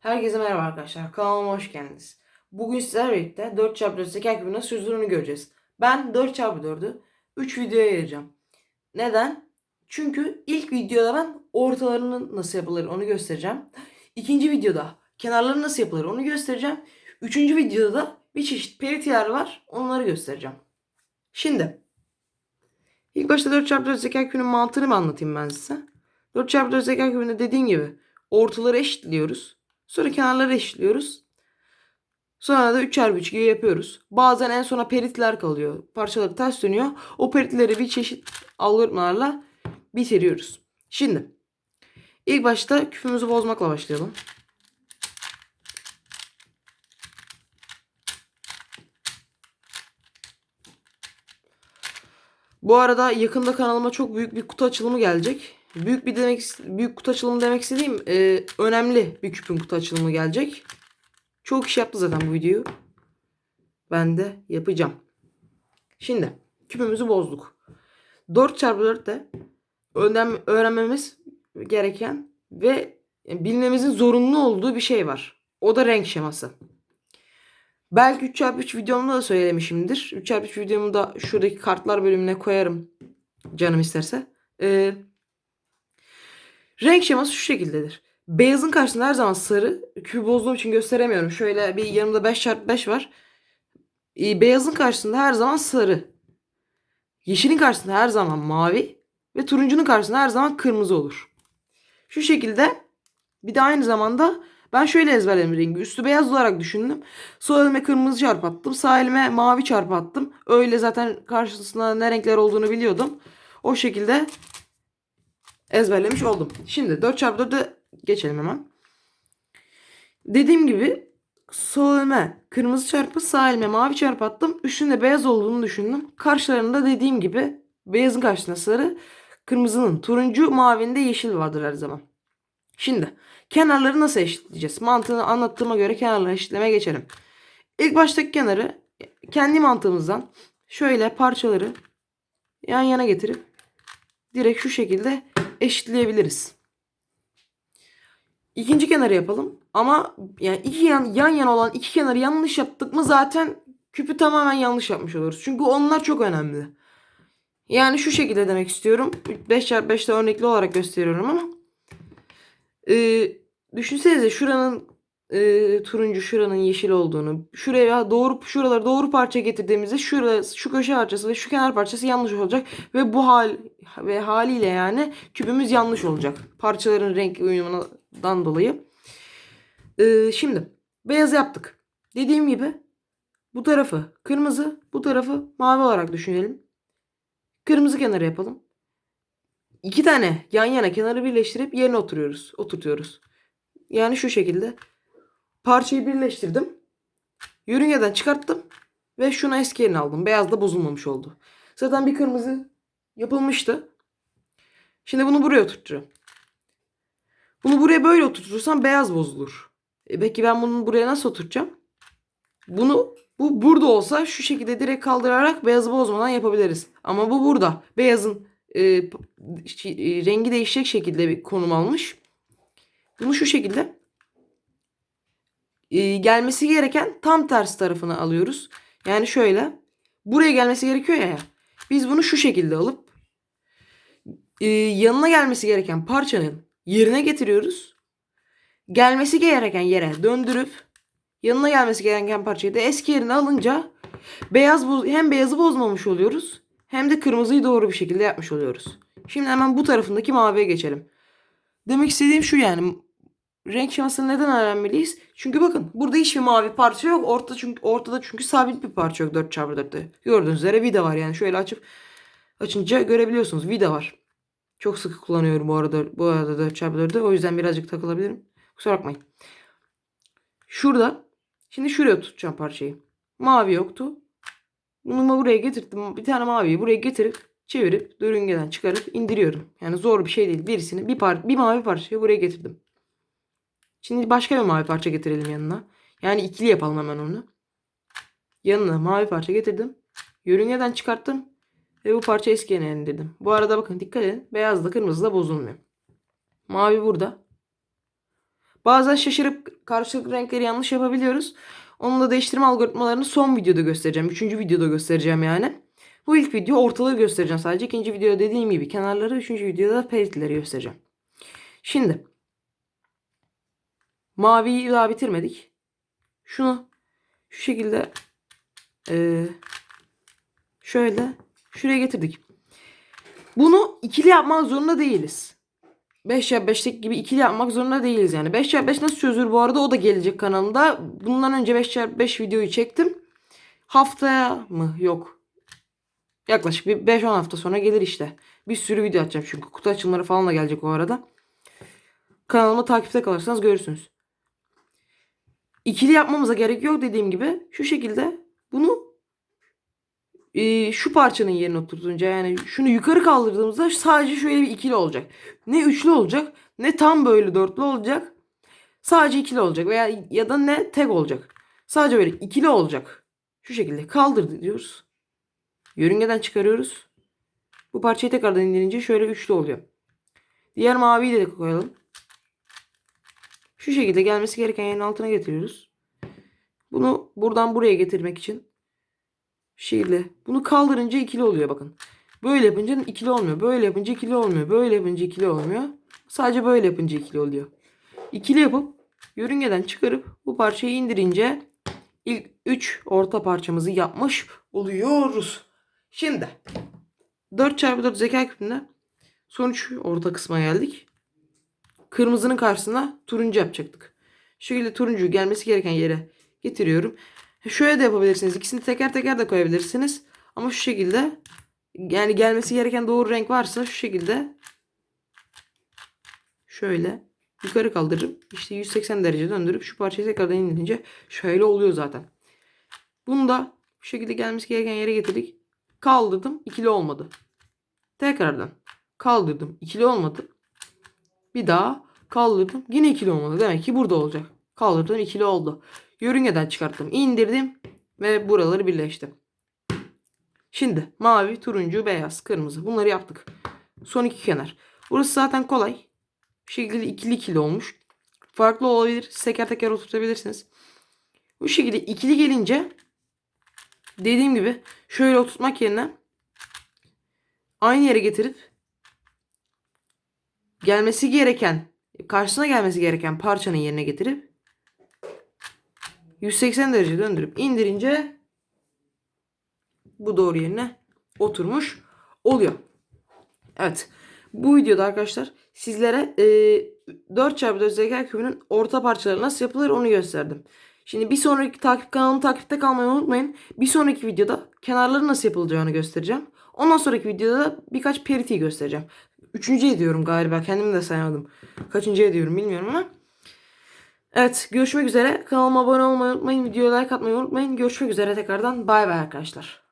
Herkese merhaba arkadaşlar. Kanalıma hoş geldiniz. Bugün sizlerle birlikte 4x4 zeka küpü nasıl çözülürünü göreceğiz. Ben 4x4'ü 3 videoya ayıracağım. Neden? Çünkü ilk videoda ben ortalarının nasıl yapılır onu göstereceğim. İkinci videoda kenarları nasıl yapılır onu göstereceğim. Üçüncü videoda da bir çeşit perit yer var onları göstereceğim. Şimdi ilk başta 4x4 zeka küpünün mantığını mı anlatayım ben size. 4x4 zeka küpünde dediğim gibi ortaları eşitliyoruz. Sonra kenarları eşitliyoruz. Sonra da 3 çarpı 3 gibi yapıyoruz. Bazen en sona peritler kalıyor. Parçaları ters dönüyor. O peritleri bir çeşit algoritmalarla bitiriyoruz. Şimdi ilk başta küpümüzü bozmakla başlayalım. Bu arada yakında kanalıma çok büyük bir kutu açılımı gelecek. Büyük bir demek büyük kutu açılımı demek istediğim e, önemli bir küpün kutu açılımı gelecek. Çok kişi yaptı zaten bu videoyu. Ben de yapacağım. Şimdi küpümüzü bozduk. 4 çarpı 4 de öğren, öğrenmemiz gereken ve bilmemizin zorunlu olduğu bir şey var. O da renk şeması. Belki 3 çarpı 3 videomda da söylemişimdir. 3 çarpı 3 videomu da şuradaki kartlar bölümüne koyarım. Canım isterse. Ee, renk şeması şu şekildedir. Beyazın karşısında her zaman sarı. Küpü bozduğum için gösteremiyorum. Şöyle bir yanımda 5 çarpı 5 var. Ee, beyazın karşısında her zaman sarı. Yeşilin karşısında her zaman mavi. Ve turuncunun karşısında her zaman kırmızı olur. Şu şekilde bir de aynı zamanda ben şöyle ezberledim rengi. Üstü beyaz olarak düşündüm. Sol elime kırmızı çarp attım. Sağ elime mavi çarp attım. Öyle zaten karşısında ne renkler olduğunu biliyordum. O şekilde ezberlemiş oldum. Şimdi 4 çarpı 4'e geçelim hemen. Dediğim gibi sol elime kırmızı çarpı sağ elime mavi çarp attım. Üstünde beyaz olduğunu düşündüm. Karşılarında dediğim gibi beyazın karşısında sarı, kırmızının turuncu, mavinin de yeşil vardır her zaman. Şimdi kenarları nasıl eşitleyeceğiz? Mantığını anlattığıma göre kenarları eşitlemeye geçelim. İlk baştaki kenarı kendi mantığımızdan şöyle parçaları yan yana getirip direkt şu şekilde eşitleyebiliriz. İkinci kenarı yapalım. Ama yani iki yan, yan yana olan iki kenarı yanlış yaptık mı zaten küpü tamamen yanlış yapmış oluruz. Çünkü onlar çok önemli. Yani şu şekilde demek istiyorum. 5x5'te örnekli olarak gösteriyorum ama ee, düşünsenize şuranın e, turuncu şuranın yeşil olduğunu şuraya doğru şuraları doğru parça getirdiğimizde şurası şu köşe parçası ve şu kenar parçası yanlış olacak ve bu hal ve haliyle yani küpümüz yanlış olacak parçaların renk uyumundan dolayı. Ee, şimdi beyaz yaptık. Dediğim gibi bu tarafı kırmızı, bu tarafı mavi olarak düşünelim. Kırmızı kenarı yapalım. İki tane yan yana kenarı birleştirip yerine oturuyoruz. Oturtuyoruz. Yani şu şekilde. Parçayı birleştirdim. Yörüngeden çıkarttım. Ve şunu eski yerine aldım. Beyaz da bozulmamış oldu. Zaten bir kırmızı yapılmıştı. Şimdi bunu buraya oturtacağım. Bunu buraya böyle oturtursam beyaz bozulur. E peki ben bunu buraya nasıl oturtacağım? Bunu bu burada olsa şu şekilde direkt kaldırarak beyazı bozmadan yapabiliriz. Ama bu burada. Beyazın e, e, rengi değişecek şekilde bir konum almış. Bunu şu şekilde e, gelmesi gereken tam tersi tarafını alıyoruz. Yani şöyle buraya gelmesi gerekiyor ya. Biz bunu şu şekilde alıp e, yanına gelmesi gereken parçanın yerine getiriyoruz. Gelmesi gereken yere döndürüp yanına gelmesi gereken parçayı da eski yerine alınca beyaz hem beyazı bozmamış oluyoruz hem de kırmızıyı doğru bir şekilde yapmış oluyoruz. Şimdi hemen bu tarafındaki maviye geçelim. Demek istediğim şu yani renk şemasını neden öğrenmeliyiz? Çünkü bakın burada hiçbir mavi parça yok. Ortada çünkü ortada çünkü sabit bir parça yok 4x4'te. Gördüğünüz üzere vida var yani şöyle açıp açınca görebiliyorsunuz vida var. Çok sık kullanıyorum bu arada bu arada 4x4'te o yüzden birazcık takılabilirim. Kusura bakmayın. Şurada şimdi şuraya tutacağım parçayı. Mavi yoktu. Bunu buraya getirdim. Bir tane maviyi buraya getirip çevirip dörüngeden çıkarıp indiriyorum. Yani zor bir şey değil. Birisini bir par bir mavi parçayı buraya getirdim. Şimdi başka bir mavi parça getirelim yanına. Yani ikili yapalım hemen onu. Yanına mavi parça getirdim. Yörüngeden çıkarttım. Ve bu parça eski yerine indirdim. Bu arada bakın dikkat edin. Beyaz da kırmızı da bozulmuyor. Mavi burada. Bazen şaşırıp karşılıklı renkleri yanlış yapabiliyoruz. Onun da değiştirme algoritmalarını son videoda göstereceğim. Üçüncü videoda göstereceğim yani. Bu ilk video ortalığı göstereceğim sadece. İkinci videoda dediğim gibi kenarları. Üçüncü videoda pelitleri göstereceğim. Şimdi. Maviyi daha bitirmedik. Şunu şu şekilde eee, şöyle şuraya getirdik. Bunu ikili yapmak zorunda değiliz. 5 ya 5'lik gibi ikili yapmak zorunda değiliz yani. 5 ya 5 nasıl çözülür bu arada o da gelecek kanalımda. Bundan önce 5 ya 5 videoyu çektim. Haftaya mı? Yok. Yaklaşık bir 5-10 hafta sonra gelir işte. Bir sürü video atacağım çünkü. Kutu açılımları falan da gelecek o arada. Kanalıma takipte kalırsanız görürsünüz. İkili yapmamıza gerek yok dediğim gibi. Şu şekilde bunu e, şu parçanın yerine oturtunca yani şunu yukarı kaldırdığımızda sadece şöyle bir ikili olacak. Ne üçlü olacak ne tam böyle dörtlü olacak. Sadece ikili olacak veya ya da ne tek olacak. Sadece böyle ikili olacak. Şu şekilde kaldır diyoruz. Yörüngeden çıkarıyoruz. Bu parçayı tekrardan indirince şöyle üçlü oluyor. Diğer maviyi de koyalım. Şu şekilde gelmesi gereken yerin altına getiriyoruz. Bunu buradan buraya getirmek için şekilde bunu kaldırınca ikili oluyor bakın. Böyle yapınca ikili olmuyor. Böyle yapınca ikili olmuyor. Böyle yapınca ikili olmuyor. Sadece böyle yapınca ikili oluyor. İkili yapıp yörüngeden çıkarıp bu parçayı indirince ilk 3 orta parçamızı yapmış oluyoruz. Şimdi 4x4 zeka küpünde sonuç orta kısma geldik. Kırmızının karşısına turuncu yapacaktık. Şu şekilde turuncu gelmesi gereken yere getiriyorum. Şöyle de yapabilirsiniz. İkisini teker teker de koyabilirsiniz. Ama şu şekilde yani gelmesi gereken doğru renk varsa şu şekilde şöyle yukarı kaldırıp işte 180 derece döndürüp şu parçayı tekrardan indirince şöyle oluyor zaten. Bunu da bu şekilde gelmesi gereken yere getirdik. Kaldırdım. ikili olmadı. Tekrardan kaldırdım. ikili olmadı. Bir daha kaldırdım. Yine ikili olmadı. Demek ki burada olacak. Kaldırdım ikili oldu. Yörüngeden çıkarttım. indirdim ve buraları birleştim. Şimdi mavi, turuncu, beyaz, kırmızı. Bunları yaptık. Son iki kenar. Burası zaten kolay. Bu şekilde ikili ikili olmuş. Farklı olabilir. Teker teker oturtabilirsiniz. Bu şekilde ikili gelince dediğim gibi şöyle oturtmak yerine aynı yere getirip gelmesi gereken karşısına gelmesi gereken parçanın yerine getirip 180 derece döndürüp indirince bu doğru yerine oturmuş oluyor. Evet. Bu videoda arkadaşlar sizlere e, 4x4 zeka kübünün orta parçaları nasıl yapılır onu gösterdim. Şimdi bir sonraki takip kanalımı takipte kalmayı unutmayın. Bir sonraki videoda kenarları nasıl yapılacağını göstereceğim. Ondan sonraki videoda da birkaç periti göstereceğim. Üçüncü ediyorum galiba. Kendimi de saymadım. Kaçıncı ediyorum bilmiyorum ama. Evet görüşmek üzere. Kanalıma abone olmayı unutmayın. Videoya like atmayı unutmayın. Görüşmek üzere tekrardan. Bay bay arkadaşlar.